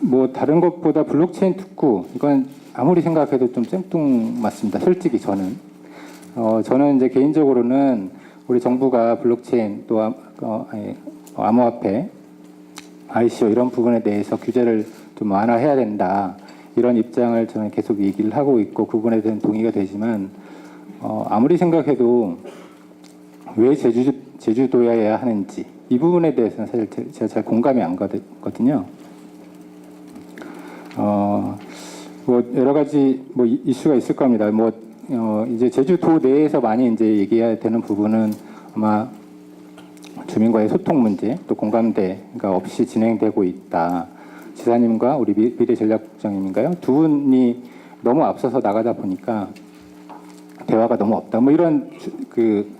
뭐 다른 것보다 블록체인 특구 이건 아무리 생각해도 좀 생뚱맞습니다. 솔직히 저는 어, 저는 이제 개인적으로는 우리 정부가 블록체인 또 암- 어, 아니, 어, 암호화폐 ICO 이런 부분에 대해서 규제를 좀 완화해야 된다 이런 입장을 저는 계속 얘기를 하고 있고 그 부분에 대한 동의가 되지만 어, 아무리 생각해도 왜 제주 제주도여야 하는지 이 부분에 대해서는 사실 제- 제가 잘 공감이 안 가거든요. 어, 뭐 여러 가지 뭐 이- 이슈가 있을 겁니다. 뭐 어, 이제 제주도 내에서 많이 이제 얘기해야 되는 부분은 아마 주민과의 소통 문제 또 공감대가 없이 진행되고 있다. 지사님과 우리 미- 미래 전략국장님인가요? 두 분이 너무 앞서서 나가다 보니까 대화가 너무 없다. 뭐 이런 주- 그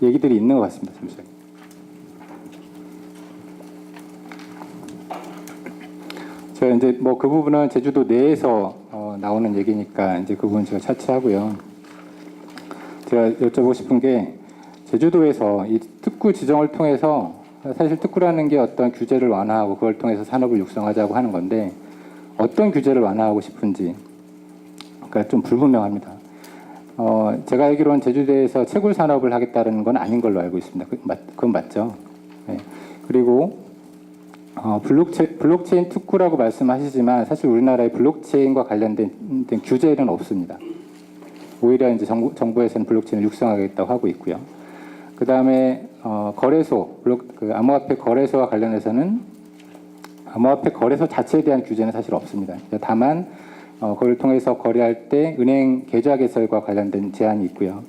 얘기들이 있는 것 같습니다. 잠시만요. 제가 이제 뭐 그 부분은 제주도 내에서 어, 나오는 얘기니까 이제 그 부분 제가 차치하고요. 제가 여쭤보고 싶은 게 제주도에서 이 특구 지정을 통해서 사실 특구라는 게 어떤 규제를 완화하고 그걸 통해서 산업을 육성하자고 하는 건데 어떤 규제를 완화하고 싶은지 그러니까 좀 불분명합니다. 어, 제가 알기로는 제주도에서 채굴 산업을 하겠다는 건 아닌 걸로 알고 있습니다. 그, 맞, 그건 맞 죠. 네. 그리고 어, 블록체, 블록체인 특구라고 말씀하시지만 사실 우리나라에 블록체인과 관련된 된 규제는 없습니다. 오히려 이제 정부, 정부에서는 블록체인을 육성하겠다고 하고 있고요. 그 다음에 어, 거래소, 블록, 그 암호화폐 거래소와 관련해서는 암호화폐 거래소 자체에 대한 규제는 사실 없습니다. 다만 어, 그걸 통해서 거래할 때 은행 계좌 개설과 관련된 제한이 있고요.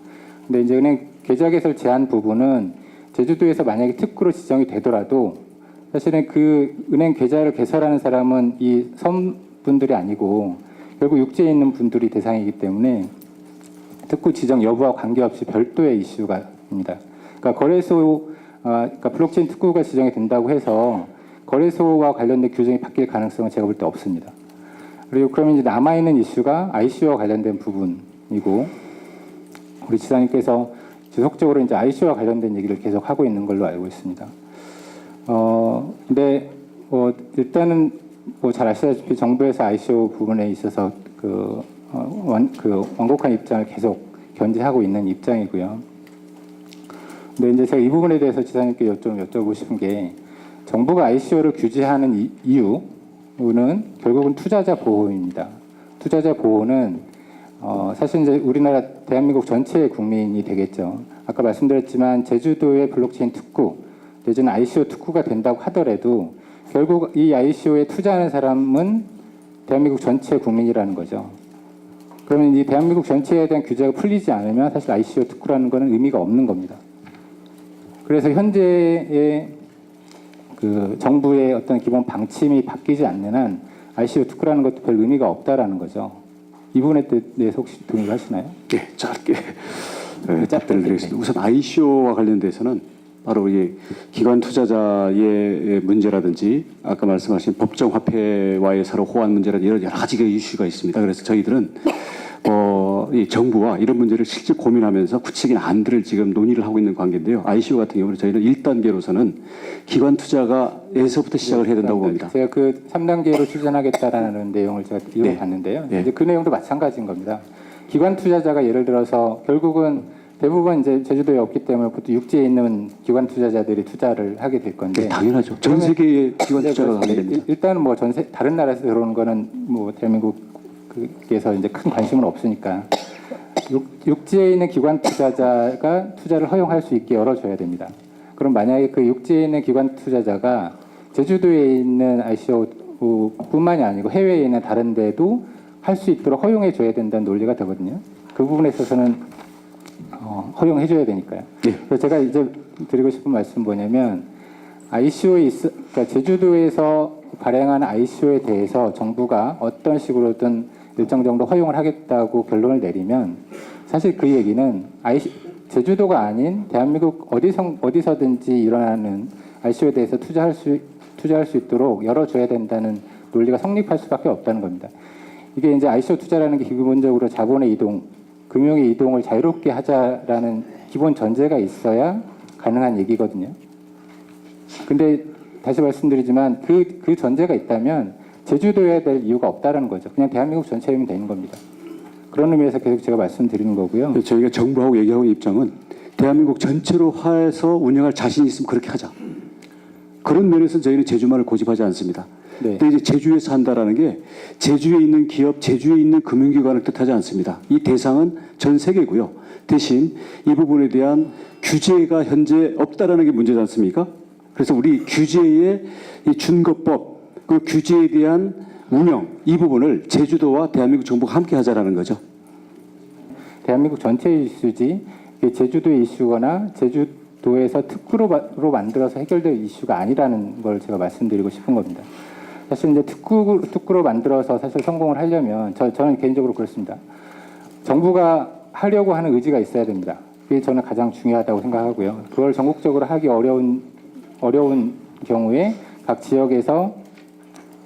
근데 이제 은행 계좌 개설 제한 부분은 제주도에서 만약에 특구로 지정이 되더라도 사실은 그 은행 계좌를 개설하는 사람은 이 섬분들이 아니고 결국 육지에 있는 분들이 대상이기 때문에 특구 지정 여부와 관계없이 별도의 이슈가입니다. 그러니까 거래소, 아, 그러니까 블록체인 특구가 지정이 된다고 해서 거래소와 관련된 규정이 바뀔 가능성은 제가 볼 때 없습니다. 그리고 그러면 이제 남아 있는 이슈가 ICO와 관련된 부분이고 우리 지사님께서 지속적으로 이제 ICO와 관련된 얘기를 계속 하고 있는 걸로 알고 있습니다. 어, 근데 뭐 일단은 뭐 잘 아시다시피 정부에서 ICO 부분에 있어서 그, 어, 완, 그 완곡한 입장을 계속 견지하고 있는 입장이고요. 근데 이제 제가 이 부분에 대해서 지사님께 좀 여쭤보고 싶은 게 정부가 ICO를 규제하는 이, 이유는 결국은 투자자 보호입니다. 투자자 보호는 어, 사실 이제 우리나라 대한민국 전체의 국민이 되겠죠. 아까 말씀드렸지만 제주도의 블록체인 특구 내지는 ICO 특구가 된다고 하더라도 결국 이 ICO에 투자하는 사람은 대한민국 전체 국민이라는 거죠. 그러면 이 대한민국 전체에 대한 규제가 풀리지 않으면 사실 ICO 특구라는 것은 의미가 없는 겁니다. 그래서 현재의 그 정부의 어떤 기본 방침이 바뀌지 않는 한 ICO 특구라는 것도 별 의미가 없다라는 거죠. 이 부분에 대해서 혹시 동의하시나요? 예, 짧게 예, 답변을 드리겠습니다. 우선 ICO와 관련돼서는 바로 이 기관 투자자의 문제라든지 아까 말씀하신 법정 화폐와의 서로 호환 문제라든지 이런 여러 가지 이슈가 있습니다. 그래서 저희들은 어, 이 정부와 이런 문제를 실제 고민하면서 구체적인 안들을 지금 논의를 하고 있는 관계인데요. ICO 같은 경우는 저희는 1단계로서는 기관 투자가에서부터 시작을 해야 된다고 봅니다. 제가 그 3단계로 추진하겠다라는 내용을 제가 네. 읽어봤는데요. 네. 이제 그 내용도 마찬가지인 겁니다. 기관 투자자가 예를 들어서 결국은 대부분 이제 제주도에 없기 때문에 보통 육지에 있는 기관 투자자들이 투자를 하게 될 건데 네, 당연하죠. 전 세계의 기관 네, 투자가. 가게 됩니다. 일- 일단은 뭐 전 세 다른 나라에서 들어오는 거는 뭐 대한민국에서 이제 큰 관심은 없으니까 육, 육지에 있는 기관 투자자가 투자를 허용할 수 있게 열어줘야 됩니다. 그럼 만약에 그 육지에 있는 기관 투자자가 제주도에 있는 ICO뿐만이 아니고 해외에 있는 다른 데도 할 수 있도록 허용해 줘야 된다는 논리가 되거든요. 그 부분에 있어서는 어, 허용해 줘야 되니까요. 네. 그래서 제가 이제 드리고 싶은 말씀 뭐냐면 ICO에 있, 그러니까 제주도에서 발행한 ICO에 대해서 정부가 어떤 식으로든 일정 정도 허용을 하겠다고 결론을 내리면 사실 그 얘기는 IC, 제주도가 아닌 대한민국 어디서 어디서든지 일어나는 ICO에 대해서 투자할 수 투자할 수 있도록 열어줘야 된다는 논리가 성립할 수밖에 없다는 겁니다. 이게 이제 ICO 투자라는 게 기본적으로 자본의 이동, 금융의 이동을 자유롭게 하자라는 기본 전제가 있어야 가능한 얘기거든요. 근데 다시 말씀드리지만 그, 그 전제가 있다면 제주도에 될 이유가 없다라는 거죠. 그냥 대한민국 전체이면 되는 겁니다. 그런 의미에서 계속 제가 말씀드리는 거고요. 저희가 정부하고 얘기하고 입장은 대한민국 전체로 화해서 운영할 자신 이 있으면 그렇게 하자. 그런 면에서 저희는 제주만을 고집하지 않습니다. 네. 근데 이제 제주에서 한다라는 게 제주에 있는 기업, 제주에 있는 금융기관을 뜻하지 않습니다. 이 대상은 전 세계고요. 대신 이 부분에 대한 규제가 현재 없다라는 게 문제지 않습니까? 그래서 우리 규제의 이 준거법, 그 규제에 대한 운영 이 부분을 제주도와 대한민국 정부가 함께 하자라는 거죠. 대한민국 전체의 이슈지 이게 제주도의 이슈거나 제주도에서 특구로 만들어서 해결될 이슈가 아니라는 걸 제가 말씀드리고 싶은 겁니다. 사실 이제 특구, 특구로 만들어서 사실 성공을 하려면 저, 저는 개인적으로 그렇습니다. 정부가 하려고 하는 의지가 있어야 됩니다. 그게 저는 가장 중요하다고 생각하고요. 그걸 전국적으로 하기 어려운 어려운 경우에 각 지역에서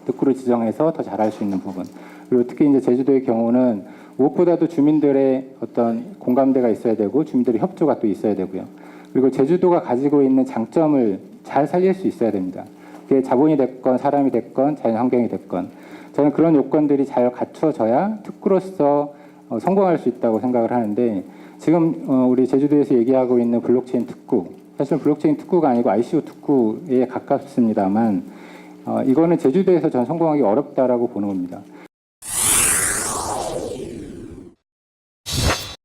특구를 지정해서 더 잘할 수 있는 부분. 그리고 특히 이제 제주도의 경우는 무엇보다도 주민들의 어떤 공감대가 있어야 되고 주민들의 협조가 또 있어야 되고요. 그리고 제주도가 가지고 있는 장점을 잘 살릴 수 있어야 됩니다. 그게 자본이 됐건 사람이 됐건 자연 환경이 됐건 저는 그런 요건들이 잘 갖춰져야 특구로서 어, 성공할 수 있다고 생각을 하는데 지금 어, 우리 제주도에서 얘기하고 있는 블록체인 특구 사실 블록체인 특구가 아니고 ICO 특구에 가깝습니다만 어, 이거는 제주도에서 전 성공하기 어렵다라고 보는 겁니다.